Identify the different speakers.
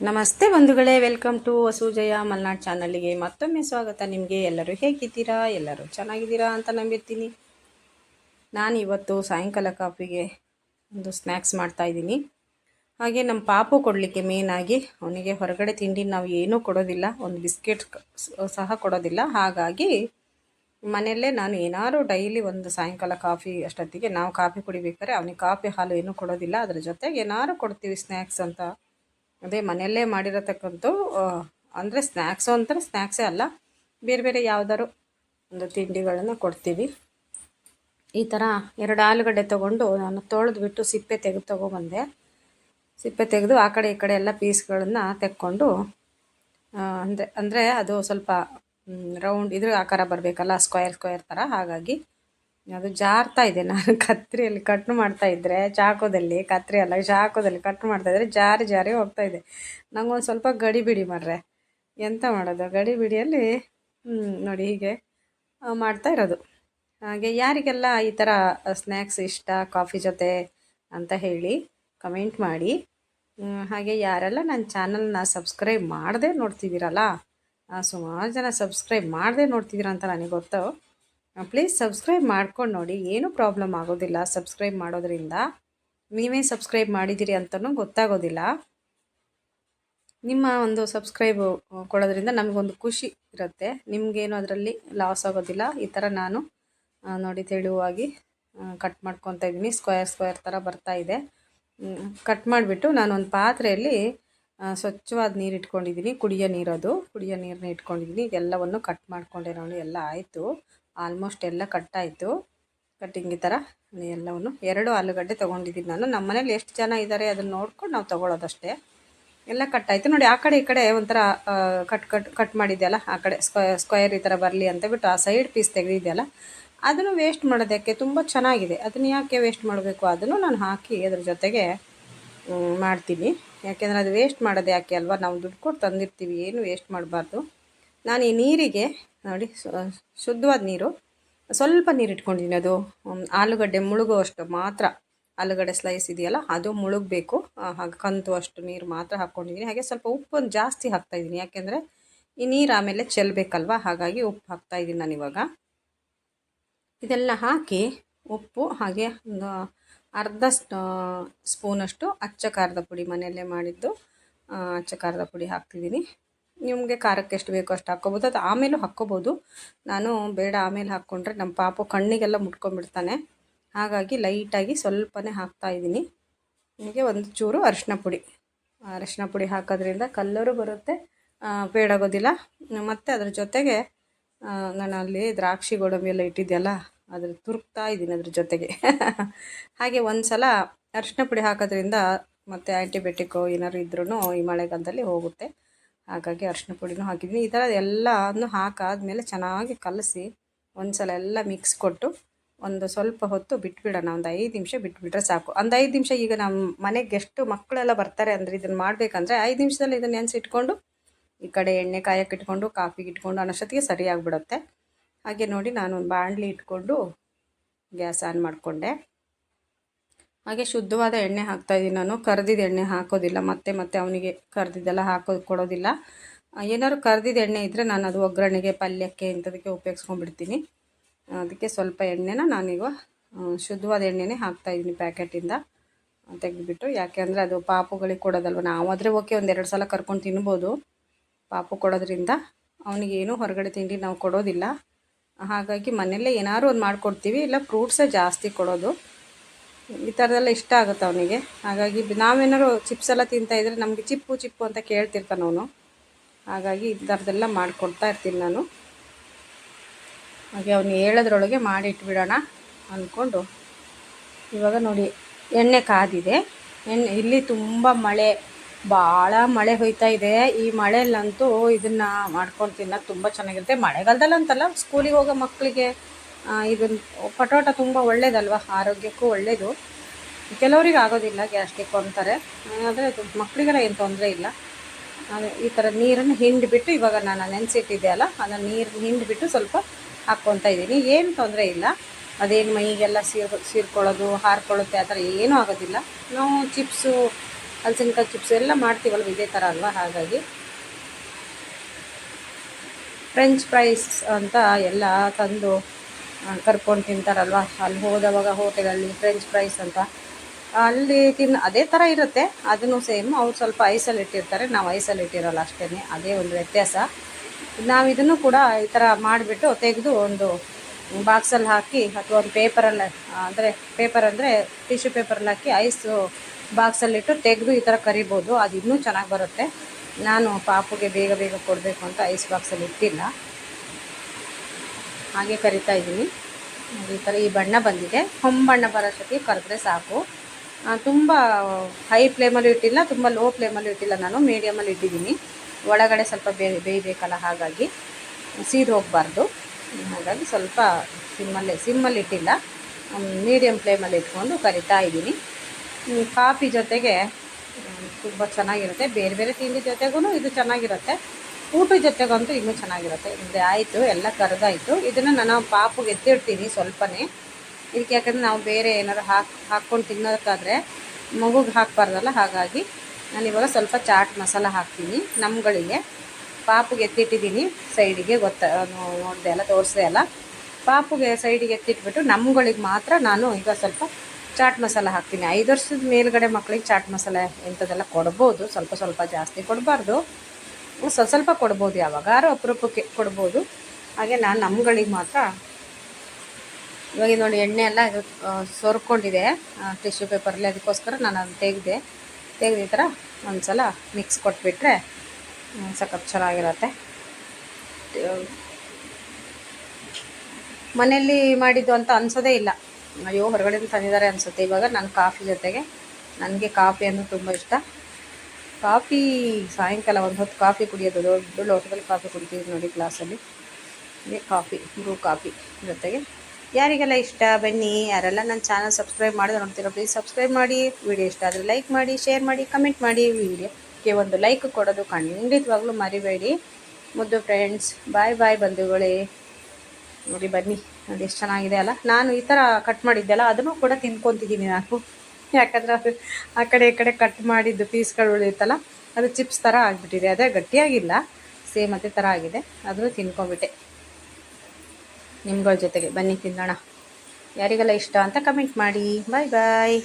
Speaker 1: ನಮಸ್ತೆ ಬಂಧುಗಳೇ, welcome to ವಸೂಜಯ Malnad ಚಾನಲ್ಗೆ ಮತ್ತೊಮ್ಮೆ ಸ್ವಾಗತ. ನಿಮಗೆ ಎಲ್ಲರೂ ಹೇಗಿದ್ದೀರಾ? ಎಲ್ಲರೂ ಚೆನ್ನಾಗಿದ್ದೀರಾ ಅಂತ ನಂಬಿರ್ತೀನಿ. ನಾನು ಇವತ್ತು ಸಾಯಂಕಾಲ ಕಾಫಿಗೆ ಒಂದು ಸ್ನ್ಯಾಕ್ಸ್ ಮಾಡ್ತಾ ಇದ್ದೀನಿ. ಹಾಗೆ ನಮ್ಮ ಪಾಪು ಕೊಡಲಿಕ್ಕೆ ಮೇಯ್ನಾಗಿ ಅವನಿಗೆ ಹೊರಗಡೆ ತಿಂಡಿ ನಾವು ಏನೂ ಕೊಡೋದಿಲ್ಲ, ಒಂದು ಬಿಸ್ಕೆಟ್ ಸಹ ಕೊಡೋದಿಲ್ಲ. ಹಾಗಾಗಿ ಮನೆಯಲ್ಲೇ ನಾನು ಏನಾದರೂ ಡೈಲಿ ಒಂದು ಸಾಯಂಕಾಲ ಕಾಫಿ ಅಷ್ಟೊತ್ತಿಗೆ ನಾವು ಕಾಫಿ ಕುಡಿಬೇಕಾದ್ರೆ ಅವನಿಗೆ ಕಾಫಿ ಹಾಲು ಏನೂ ಕೊಡೋದಿಲ್ಲ. ಅದರ ಜೊತೆಗೆ ಏನಾದ್ರು ಕೊಡ್ತೀವಿ ಸ್ನ್ಯಾಕ್ಸ್ ಅಂತ. ಅದೇ ಮನೆಯಲ್ಲೇ ಮಾಡಿರತಕ್ಕಂಥ ಅಂದರೆ ಸ್ನ್ಯಾಕ್ಸು ಅಂತಾರೆ ಸ್ನ್ಯಾಕ್ಸೇ ಅಲ್ಲ. ಬೇರೆ ಬೇರೆ ಯಾವುದಾದ್ರು ಒಂದು ತಿಂಡಿಗಳನ್ನು ಕೊಡ್ತೀವಿ. ಈ ಥರ ಎರಡು ಆಲೂಗಡ್ಡೆ ತೊಗೊಂಡು ನಾನು ತೊಳೆದ್ಬಿಟ್ಟು ಸಿಪ್ಪೆ ತೆಗೆದು ತೊಗೊಬಂದೆ. ಸಿಪ್ಪೆ ತೆಗೆದು ಆ ಕಡೆ ಈ ಕಡೆ ಎಲ್ಲ ಪೀಸ್ಗಳನ್ನು ತೆಕ್ಕೊಂಡು ಅಂದರೆ ಅಂದರೆ ಅದು ಸ್ವಲ್ಪ ರೌಂಡ್ ಇದ್ರ ಆಕಾರ ಬರಬೇಕಲ್ಲ ಸ್ಕ್ವಯರ್ ಸ್ಕ್ವಯರ್ ಥರ ಹಾಗಾಗಿ ಅದು ಜಾರ್ತಾ ಇದೆ. ನಾನು ಕತ್ರಿಯಲ್ಲಿ ಕಟ್ ಮಾಡ್ತಾ ಇದ್ರೆ, ಚಾಕೋದಲ್ಲಿ ಕತ್ರಿ ಅಲ್ಲ, ಚಾಕೋದಲ್ಲಿ ಕಟ್ ಮಾಡ್ತಾ ಇದ್ರೆ ಜಾರಿ ಜಾರಿ ಹೋಗ್ತಾ ಇದೆ. ನಂಗೊಂದು ಸ್ವಲ್ಪ ಗಡಿ ಬಿಡಿ ಮಾಡ್ರೆ ಎಂತ ಮಾಡೋದು? ಗಡಿ ಬಿಡಿಯಲ್ಲಿ ನೋಡಿ ಹೀಗೆ ಮಾಡ್ತಾ ಇರೋದು. ಹಾಗೆ ಯಾರಿಗೆಲ್ಲ ಈ ಥರ ಸ್ನ್ಯಾಕ್ಸ್ ಇಷ್ಟ, ಕಾಫಿ ಜೊತೆ ಅಂತ ಹೇಳಿ ಕಮೆಂಟ್ ಮಾಡಿ. ಹಾಗೆ ಯಾರೆಲ್ಲ ನನ್ನ ಚಾನಲ್ನ ಸಬ್ಸ್ಕ್ರೈಬ್ ಮಾಡದೆ ನೋಡ್ತಿದ್ದೀರಲ್ಲ ಸುಮಾರು ಜನ ಸಬ್ಸ್ಕ್ರೈಬ್ ಮಾಡದೆ ನೋಡ್ತಿದ್ದೀರ ಅಂತ ನನಗೆ ಗೊತ್ತು. ಪ್ಲೀಸ್ ಸಬ್ಸ್ಕ್ರೈಬ್ ಮಾಡ್ಕೊಂಡು ನೋಡಿ, ಏನೂ ಪ್ರಾಬ್ಲಮ್ ಆಗೋದಿಲ್ಲ ಸಬ್ಸ್ಕ್ರೈಬ್ ಮಾಡೋದ್ರಿಂದ. ನೀವೇ ಸಬ್ಸ್ಕ್ರೈಬ್ ಮಾಡಿದ್ದೀರಿ ಅಂತಲೂ ಗೊತ್ತಾಗೋದಿಲ್ಲ. ನಿಮ್ಮ ಒಂದು ಸಬ್ಸ್ಕ್ರೈಬ್ ಕೊಡೋದ್ರಿಂದ ನಮಗೊಂದು ಖುಷಿ ಇರುತ್ತೆ. ನಿಮಗೇನು ಅದರಲ್ಲಿ ಲಾಸ್ ಆಗೋದಿಲ್ಲ. ಈ ಥರ ನಾನು ನೋಡಿ ತೆಳುವಾಗಿ ಕಟ್ ಮಾಡ್ಕೊತಾ ಇದ್ದೀನಿ. ಸ್ಕ್ವೇರ್ ಸ್ಕ್ವೇರ್ ಥರ ಬರ್ತಾ ಇದೆ. ಕಟ್ ಮಾಡಿಬಿಟ್ಟು ನಾನೊಂದು ಪಾತ್ರೆಯಲ್ಲಿ ಸ್ವಚ್ಛವಾದ ನೀರು ಇಟ್ಕೊಂಡಿದ್ದೀನಿ. ಕುಡಿಯೋ ನೀರದು ಕುಡಿಯೋ ನೀರನ್ನ ಇಟ್ಕೊಂಡಿದ್ದೀನಿ. ಎಲ್ಲವನ್ನು ಕಟ್ ಮಾಡಿಕೊಂಡೆ ನೋಡಿ ಎಲ್ಲ ಆಯಿತು. ಆಲ್ಮೋಸ್ಟ್ ಎಲ್ಲ ಕಟ್ಟಾಯಿತು. ಕಟ್ಟಿಂಗ್ ಈ ಥರ ಎಲ್ಲವನ್ನು ಎರಡು ಆಲೂಗಡ್ಡೆ ತೊಗೊಂಡಿದ್ದೀನಿ ನಾನು. ನಮ್ಮ ಮನೇಲಿ ಎಷ್ಟು ಜನ ಇದ್ದಾರೆ ಅದನ್ನು ನೋಡ್ಕೊಂಡು ನಾವು ತೊಗೊಳೋದಷ್ಟೇ. ಎಲ್ಲ ಕಟ್ಟಾಯಿತು. ನೋಡಿ, ಆ ಕಡೆ ಈ ಕಡೆ ಒಂಥರ ಕಟ್ ಕಟ್ ಕಟ್ ಮಾಡಿದ್ಯಲ್ಲ, ಆ ಕಡೆ ಸ್ಕ್ವಯರ್ ಸ್ಕ್ವಯರ್ ಈ ಥರ ಬರಲಿ ಅಂತ ಬಿಟ್ಟು ಆ ಸೈಡ್ ಪೀಸ್ ತೆಗೆದಿದೆಯಲ್ಲ, ಅದನ್ನು ವೇಸ್ಟ್ ಮಾಡೋದಕ್ಕೆ ತುಂಬ ಚೆನ್ನಾಗಿದೆ. ಅದನ್ನು ಯಾಕೆ ವೇಸ್ಟ್ ಮಾಡಬೇಕು? ಅದನ್ನು ನಾನು ಹಾಕಿ ಅದ್ರ ಜೊತೆಗೆ ಮಾಡ್ತೀನಿ. ಯಾಕೆಂದರೆ ಅದು ವೇಸ್ಟ್ ಮಾಡೋದು ಯಾಕೆ ಅಲ್ವಾ? ನಾವು ದುಡ್ಡು ಕೊಟ್ಟು ತಂದಿರ್ತೀವಿ. ಏನು ವೇಸ್ಟ್ ಮಾಡಬಾರ್ದು. ನಾನು ಈ ನೀರಿಗೆ, ನೋಡಿ ಶುದ್ಧವಾದ ನೀರು, ಸ್ವಲ್ಪ ನೀರು ಇಟ್ಕೊಂಡಿದ್ದೀನಿ ಅದು ಆಲೂಗಡ್ಡೆ ಮುಳುಗುವಷ್ಟು ಮಾತ್ರ, ಆಲೂಗಡ್ಡೆ ಸ್ಲೈಸ್ ಇದೆಯಲ್ಲ, ಅದು ಮುಳುಗಬೇಕು. ಹಾಗೆ ಕಂತು ಅಷ್ಟು ನೀರು ಮಾತ್ರ ಹಾಕ್ಕೊಂಡಿದ್ದೀನಿ ಹಾಗೆ ಸ್ವಲ್ಪ ಉಪ್ಪನ್ನು ಜಾಸ್ತಿ ಹಾಕ್ತಾಯಿದ್ದೀನಿ ಯಾಕೆಂದರೆ, ಈ ನೀರು ಆಮೇಲೆ ಚೆಲ್ಲಬೇಕಲ್ವ ಹಾಗಾಗಿ ಉಪ್ಪು ಹಾಕ್ತಾಯಿದ್ದೀನಿ ನಾನು ಇವಾಗ. ಇದೆಲ್ಲ ಹಾಕಿ ಉಪ್ಪು, ಹಾಗೆ ಒಂದು ಅರ್ಧ ಸ್ಪೂನಷ್ಟು ಅಚ್ಚ ಖಾರದ ಪುಡಿ ಮನೆಯಲ್ಲೇ ಮಾಡಿದ್ದು ಅಚ್ಚ ಖಾರದ ಪುಡಿ ಹಾಕ್ತಿದ್ದೀನಿ ನಿಮಗೆ ಖಾರಕ್ಕೆ ಎಷ್ಟು ಬೇಕೋ ಅಷ್ಟು ಹಾಕ್ಕೋಬೋದು. ಅದು ಆಮೇಲೂ ಹಾಕ್ಕೋಬೋದು. ನಾನು ಬೇಡ ಆಮೇಲೆ ಹಾಕ್ಕೊಂಡ್ರೆ ನಮ್ಮ ಪಾಪು ಕಣ್ಣಿಗೆಲ್ಲ ಮುಟ್ಕೊಂಡ್ಬಿಡ್ತಾನೆ. ಹಾಗಾಗಿ ಲೈಟಾಗಿ ಸ್ವಲ್ಪನೇ ಹಾಕ್ತಾ ಇದ್ದೀನಿ. ನಿಮಗೆ ಒಂದು ಚೂರು ಅರಿಶಿನ ಪುಡಿ. ಅರಿಶಿನ ಪುಡಿ ಹಾಕೋದ್ರಿಂದ ಕಲ್ಲರು ಬರುತ್ತೆ ಬೇಡಾಗೋದಿಲ್ಲ. ಮತ್ತು ಅದ್ರ ಜೊತೆಗೆ ನಾನು ಅಲ್ಲಿ ದ್ರಾಕ್ಷಿ ಗೋಡಂಬಿ ಎಲ್ಲ ಇಟ್ಟಿದ್ದೆಲ್ಲ ಅದ್ರ ತುರುಕ್ತಾ ಇದ್ದೀನಿ ಅದ್ರ ಜೊತೆಗೆ. ಹಾಗೆ ಒಂದು ಸಲ ಅರಿಶಿನ ಪುಡಿ ಹಾಕೋದ್ರಿಂದ ಮತ್ತು ಆ್ಯಂಟಿಬಯೋಟಿಕ್ಕು ಏನಾದ್ರು ಇದ್ರೂ ಈ ಮಳೆಗಾಲದಲ್ಲಿ ಹೋಗುತ್ತೆ. ಹಾಗಾಗಿ ಅರಿಶಿನ ಪುಡಿನೂ ಹಾಕಿದ್ದೀನಿ ಈ ಥರ ಎಲ್ಲನೂ ಹಾಕಾದ್ಮೇಲೆ ಚೆನ್ನಾಗಿ ಕಲಸಿ ಒಂದು ಸಲ ಎಲ್ಲ ಮಿಕ್ಸ್ ಕೊಟ್ಟು ಒಂದು ಸ್ವಲ್ಪ ಹೊತ್ತು ಬಿಟ್ಬಿಡೋಣ. ಒಂದು ಐದು ನಿಮಿಷ ಬಿಟ್ಬಿಟ್ರೆ ಸಾಕು. ಒಂದು ಐದು ನಿಮಿಷ ಈಗ ನಮ್ಮ ಮನೆಗೆ ಗೆಸ್ಟು ಮಕ್ಕಳೆಲ್ಲ ಬರ್ತಾರೆ ಅಂದರೆ ಇದನ್ನು ಮಾಡಬೇಕಂದ್ರೆ ಐದು ನಿಮಿಷದಲ್ಲಿ ಇದನ್ನು ನೆನೆಸಿಟ್ಕೊಂಡು ಈ ಕಡೆ ಎಣ್ಣೆ ಕಾಯಕ್ಕೆ ಇಟ್ಕೊಂಡು, ಕಾಫಿಗೆ ಇಟ್ಕೊಂಡು ಅನ್ನೋಷ್ಟೊತ್ತಿಗೆ ಸರಿ ಆಗಿಬಿಡುತ್ತೆ. ಹಾಗೆ ನೋಡಿ ನಾನು ಒಂದು ಬಾಣಲಿ ಇಟ್ಕೊಂಡು ಗ್ಯಾಸ್ ಆನ್ ಮಾಡಿಕೊಂಡೆ. ಹಾಗೆ ಶುದ್ಧವಾದ ಎಣ್ಣೆ ಹಾಕ್ತಾಯಿದ್ದೀನಿ ನಾನು. ಕರ್ದಿದ್ದ ಎಣ್ಣೆ ಹಾಕೋದಿಲ್ಲ. ಮತ್ತೆ ಮತ್ತೆ ಅವನಿಗೆ ಕರ್ದಿದ್ದೆಲ್ಲ ಹಾಕೋ ಕೊಡೋದಿಲ್ಲ. ಏನಾದ್ರು ಕರ್ದಿದ್ದ ಎಣ್ಣೆ ಇದ್ದರೆ ನಾನು ಅದು ಒಗ್ಗರಣೆಗೆ, ಪಲ್ಯಕ್ಕೆ ಇಂಥದಕ್ಕೆ ಉಪಯೋಗಿಸ್ಕೊಂಡ್ಬಿಡ್ತೀನಿ. ಅದಕ್ಕೆ ಸ್ವಲ್ಪ ಎಣ್ಣೆನ ನಾನೀಗ ಶುದ್ಧವಾದ ಎಣ್ಣೆನೇ ಹಾಕ್ತಾಯಿದ್ದೀನಿ ಪ್ಯಾಕೆಟಿಂದ. ತೆಗೆದುಬಿಟ್ಟು. ಯಾಕೆ ಅಂದರೆ ಅದು ಪಾಪುಗಳಿಗೆ ಕೊಡೋದಲ್ವ. ನಾವಾದರೆ ಓಕೆ ಒಂದೆರಡು ಸಲ ಕರ್ಕೊಂಡು ತಿನ್ಬೋದು. ಪಾಪು ಕೊಡೋದ್ರಿಂದ ಅವನಿಗೇನು ಹೊರಗಡೆ ತಿಂಡಿ ನಾವು ಕೊಡೋದಿಲ್ಲ. ಹಾಗಾಗಿ ಮನೆಯಲ್ಲೇ ಏನಾದ್ರು ಒಂದು ಮಾಡಿಕೊಡ್ತೀವಿ. ಇಲ್ಲ ಫ್ರೂಟ್ಸೇ ಜಾಸ್ತಿ ಕೊಡೋದು. ಈ ಥರದೆಲ್ಲ ಇಷ್ಟ ಆಗುತ್ತೆ ಅವನಿಗೆ. ಹಾಗಾಗಿ ನಾವೇನಾದ್ರು ಚಿಪ್ಸ್ ಎಲ್ಲ ತಿಂತಾ ಇದ್ರೆ ನಮಗೆ ಚಿಪ್ಪು ಚಿಪ್ಪು ಅಂತ ಕೇಳ್ತಿರ್ತಾನೆ ಅವನು. ಹಾಗಾಗಿ ಈ ಥರದ್ದೆಲ್ಲ ಮಾಡಿಕೊಡ್ತಾ ಇರ್ತೀನಿ ನಾನು. ಹಾಗೆ ಅವನು ಹೇಳೋದ್ರೊಳಗೆ ಮಾಡಿ ಇಟ್ಬಿಡೋಣ ಅಂದ್ಕೊಂಡು ಇವಾಗ ನೋಡಿ, ಎಣ್ಣೆ ಕಾದಿದೆ. ಎಣ್ಣೆ, ಇಲ್ಲಿ ತುಂಬ ಮಳೆ ಭಾಳ ಮಳೆ ಹೋಯ್ತಾ ಇದೆ. ಈ ಮಳೆಯಲ್ಲಂತೂ ಇದನ್ನು ಮಾಡ್ಕೊಂಡು ತಿನ್ನೋದು ತುಂಬ ಚೆನ್ನಾಗಿರುತ್ತೆ. ಮಳೆಗಾಲದಲ್ಲಂತಲ್ಲ ಸ್ಕೂಲಿಗೆ ಹೋಗೋ ಮಕ್ಕಳಿಗೆ ಇದನ್ನು ಪಟೋಟ ತುಂಬ ಒಳ್ಳೇದಲ್ವ? ಆರೋಗ್ಯಕ್ಕೂ ಒಳ್ಳೆಯದು ಕೆಲವರಿಗೆ ಆಗೋದಿಲ್ಲ ಗ್ಯಾಸ್ಟಿಕ್ ಅಂತಾರೆ. ಆದರೆ ಮಕ್ಕಳಿಗೆಲ್ಲ ಏನು ತೊಂದರೆ ಇಲ್ಲ. ಈ ಥರ ನೀರನ್ನು ಹಿಂಡಿಬಿಟ್ಟು ಇವಾಗ ನಾನು ನೆನೆಸಿಟ್ಟಿದ್ದೆ ಅಲ್ಲ, ಅದನ್ನು ನೀರು ಹಿಂಡಿಬಿಟ್ಟು ಸ್ವಲ್ಪ ಹಾಕ್ಕೊತಾ ಇದ್ದೀನಿ. ಏನು ತೊಂದರೆ ಇಲ್ಲ. ಅದೇನು ಮೈಗೆಲ್ಲ ಸೀರ್, ಸೀರ್ಕೊಳ್ಳೋದು, ಹಾರ್ಕೊಳ್ಳುತ್ತೆ, ಆ ಥರ ಏನೂ ಆಗೋದಿಲ್ಲ. ನಾವು ಚಿಪ್ಸು ಹಲಸಿನಕಾಯಿ ಚಿಪ್ಸ್ ಎಲ್ಲ ಮಾಡ್ತೀವಲ್ವ ಇದೇ ಥರ ಅಲ್ವಾ? ಹಾಗಾಗಿ ಫ್ರೆಂಚ್ ಫ್ರೈಸ್ ಅಂತ ಎಲ್ಲ ತಂದು ಕರ್ಕೊಂಡು ತಿಂತಾರಲ್ವ? ಅಲ್ಲಿ ಹೋದವಾಗ ಹೋಟೆಲಲ್ಲಿ ಫ್ರೆಂಚ್ ಫ್ರೈಸ್ ಅಂತ. ಅಲ್ಲಿ ತಿನ್, ಅದೇ ಥರ ಇರುತ್ತೆ. ಅದನ್ನು ಸೇಮ್ ಅವ್ರು ಸ್ವಲ್ಪ ಐಸಲ್ಲಿ ಇಟ್ಟಿರ್ತಾರೆ. ನಾವು ಐಸಲ್ಲಿ ಇಟ್ಟಿರೋಲ್ಲ ಅಷ್ಟೇ ಅದೇ ಒಂದು ವ್ಯತ್ಯಾಸ. ನಾವು ಇದನ್ನು ಕೂಡ ಈ ಥರ ಮಾಡಿಬಿಟ್ಟು ತೆಗೆದು ಒಂದು ಬಾಕ್ಸಲ್ಲಿ ಹಾಕಿ ಅಥವಾ ಒಂದು ಪೇಪರಲ್ಲಿ ಅಂದರೆ ಪೇಪರ್ ಅಂದರೆ ಟಿಶ್ಯೂ ಪೇಪರಲ್ಲಿ ಹಾಕಿ ಐಸು ಬಾಕ್ಸಲ್ಲಿಟ್ಟು ತೆಗೆದು ಈ ಥರ ಕರಿಬೋದು. ಅದು ಇನ್ನೂ ಚೆನ್ನಾಗಿ ಬರುತ್ತೆ. ನಾನು ಪಾಪುಗೆ ಬೇಗ ಬೇಗ ಕೊಡಬೇಕು ಅಂತ ಐಸ್ ಬಾಕ್ಸಲ್ಲಿ ಇಟ್ಟಿಲ್ಲ. ಹಾಗೆ ಕರಿತಾ ಇದ್ದೀನಿ. ಈ ಥರ ಈ ಬಣ್ಣ ಬಂದಿದೆ. ಹೊಂಬಣ್ಣ ಬರೋಷ್ಟೊತ್ತಿಗೆ ಕರೆದ್ರೆ ಸಾಕು. ತುಂಬ ಹೈ ಫ್ಲೇಮಲ್ಲೂ ಇಟ್ಟಿಲ್ಲ, ತುಂಬ ಲೋ ಫ್ಲೇಮಲ್ಲೂ ಇಟ್ಟಿಲ್ಲ ನಾನು. ಮೀಡಿಯಮಲ್ಲಿ ಇಟ್ಟಿದ್ದೀನಿ. ಒಳಗಡೆ ಸ್ವಲ್ಪ ಬೇ, ಬೇಯಬೇಕಲ್ಲ ಹಾಗಾಗಿ. ಸೀದು ಹೋಗಬಾರ್ದು. ಹಾಗಾಗಿ ಸ್ವಲ್ಪ ಸಿಮ್ಮಲ್ಲೇ ಸಿಮ್ಮಲ್ಲಿ ಇಟ್ಟಿಲ್ಲ. ಮೀಡಿಯಮ್ ಫ್ಲೇಮಲ್ಲಿ ಇಟ್ಕೊಂಡು ಕರಿತಾ ಇದ್ದೀನಿ. ಕಾಫಿ ಜೊತೆಗೆ ತುಂಬ ಚೆನ್ನಾಗಿರುತ್ತೆ. ಬೇರೆ ಬೇರೆ ತಿಂಡಿ ಜೊತೆಗೂ ಇದು ಚೆನ್ನಾಗಿರುತ್ತೆ. ಊಟದ ಜೊತೆಗಂತೂ ಇನ್ನೂ ಚೆನ್ನಾಗಿರುತ್ತೆ. ಇದು ಆಯಿತು, ಎಲ್ಲ ಕರೆದಾಯಿತು. ಇದನ್ನು ನಾನು ಪಾಪುಗೆ ಎತ್ತಿಡ್ತೀನಿ ಸ್ವಲ್ಪನೇ. ಇದಕ್ಕೆ ಯಾಕಂದರೆ ನಾವು ಬೇರೆ ಏನಾದ್ರು ಹಾಕಿ, ಹಾಕ್ಕೊಂಡು ತಿನ್ನೋದಕ್ಕಾದ್ರೆ ಮಗುಗೆ ಹಾಕಬಾರ್ದಲ್ಲ, ಹಾಗಾಗಿ ನಾನು ಇವಾಗ ಸ್ವಲ್ಪ ಚಾಟ್ ಮಸಾಲ ಹಾಕ್ತೀನಿ, ನಮ್ಗಳಿಗೆ. ಪಾಪುಗೆ ಎತ್ತಿಟ್ಟಿದ್ದೀನಿ, ಸೈಡಿಗೆ ಗೊತ್ತ ನೋಡಿದೆ ಅಲ್ಲ, ತೋರಿಸ್ದೆ ಅಲ್ಲ. ಪಾಪುಗೆ ಸೈಡಿಗೆ ಎತ್ತಿಟ್ಬಿಟ್ಟು ನಮ್ಗಳಿಗೆ ಮಾತ್ರ ನಾನು ಈಗ ಸ್ವಲ್ಪ ಚಾಟ್ ಮಸಾಲ ಹಾಕ್ತೀನಿ. ಐದು ವರ್ಷದ ಮೇಲ್ಗಡೆ ಮಕ್ಕಳಿಗೆ ಚಾಟ್ ಮಸಾಲೆ ಇಂಥದ್ದೆಲ್ಲ ಕೊಡ್ಬೋದು, ಸ್ವಲ್ಪ ಸ್ವಲ್ಪ ಜಾಸ್ತಿ ಕೊಡಬಾರ್ದು. ಸ್ವಲ್ಪ ಸ್ವಲ್ಪ ಕೊಡ್ಬೋದು ಯಾವಾಗಾರು ಅಪರೂಪಕ್ಕೆ ಕೊಡ್ಬೋದು. ಹಾಗೆ ನಾನು ನಮ್ಗಳಿಗೆ ಮಾತ್ರ ಇವಾಗ ನೋಡಿ ಎಣ್ಣೆ ಎಲ್ಲ ಇದು ಸೋರ್ಕೊಂಡಿದೆ. ಟಿಶ್ಯೂ ಪೇಪರಲ್ಲಿ ಅದಕ್ಕೋಸ್ಕರ ನಾನು ಅದನ್ನು ತೆಗೆದೆ. ತೆಗೆದು ಈ ಥರ ಒಂದು ಸಲ ಮಿಕ್ಸ್ ಕೊಟ್ಬಿಟ್ರೆ ಸಖತ್ ಚೆನ್ನಾಗಿರತ್ತೆ. ಮನೆಯಲ್ಲಿ ಮಾಡಿದ್ದು ಅಂತ ಅನ್ಸೋದೇ ಇಲ್ಲ. ಅಯ್ಯೋ, ಹೊರಗಡೆಯಿಂದ ತಂದಿದ್ದಾರೆ ಅನಿಸುತ್ತೆ. ಇವಾಗ ನಾನು ಕಾಫಿ ಜೊತೆಗೆ, ನನಗೆ ಕಾಫಿ ಅಂದರೆ ತುಂಬ ಇಷ್ಟ. ಕಾಫಿ, ಸಾಯಂಕಾಲ ಒಂದು ಹೊತ್ತು ಕಾಫಿ ಕುಡಿಯೋದು ದೊಡ್ಡ ಲೋಟದಲ್ಲಿ ಕಾಫಿ ಕುಡಿತೀವಿ ನೋಡಿ ಗ್ಲಾಸಲ್ಲಿ ಕಾಫಿ ಬ್ರೂ ಕಾಫಿ ಜೊತೆಗೆ. ಯಾರಿಗೆಲ್ಲ ಇಷ್ಟ, ಬನ್ನಿ, ಯಾರೆಲ್ಲ ನನ್ನ ಚಾನಲ್ ಸಬ್ಸ್ಕ್ರೈಬ್ ಮಾಡಿದ್ರೆ ನೋಡ್ತೀರೋ ಪ್ಲೀಸ್ ಸಬ್ಸ್ಕ್ರೈಬ್ ಮಾಡಿ. ವಿಡಿಯೋ ಇಷ್ಟ ಆದರೆ ಲೈಕ್ ಮಾಡಿ ಶೇರ್ ಮಾಡಿ ಕಮೆಂಟ್ ಮಾಡಿ. ವಿಡಿಯೋಕ್ಕೆ ಒಂದು ಲೈಕ್ ಕೊಡೋದು ಖಂಡಿತವಾಗ್ಲೂ ಮರಿಬೇಡಿ. ಮುದ್ದು ಫ್ರೆಂಡ್ಸ್ ಬಾಯ್ ಬಾಯ್ ಬಂಧುಗಳೇ. ನೋಡಿ ಬನ್ನಿ, ನೋಡಿ ಎಷ್ಟು ಚೆನ್ನಾಗಿದೆ ಅಲ್ಲ. ನಾನು ಈ ಥರ ಕಟ್ ಮಾಡಿದ್ದೆಲ್ಲ, ಅದನ್ನು ಕೂಡ ತಿನ್ಕೊತಿದ್ದೀನಿ ನಾನು. ಯಾಕಂದರೆ ಅದು ಆ ಕಡೆ ಈ ಕಡೆ ಕಟ್ ಮಾಡಿದ್ದು ಪೀಸ್ಗಳು ಉಳಿಯುತ್ತಲ್ಲ, ಅದು ಚಿಪ್ಸ್ ಥರ ಆಗಿಬಿಟ್ಟಿದೆ. ಅದೇ ಗಟ್ಟಿಯಾಗಿಲ್ಲ ಸೇಮ್ ಅದೇ ಥರ ಆಗಿದೆ. ಅದನ್ನು ತಿನ್ಕೊಂಬಿಟ್ಟೆ. ನಿಮ್ಗಳ ಜೊತೆಗೆ ಬನ್ನಿ ತಿನ್ನೋಣ. ಯಾರಿಗೆಲ್ಲ ಇಷ್ಟ ಅಂತ ಕಮೆಂಟ್ ಮಾಡಿ. ಬಾಯ್ ಬಾಯ್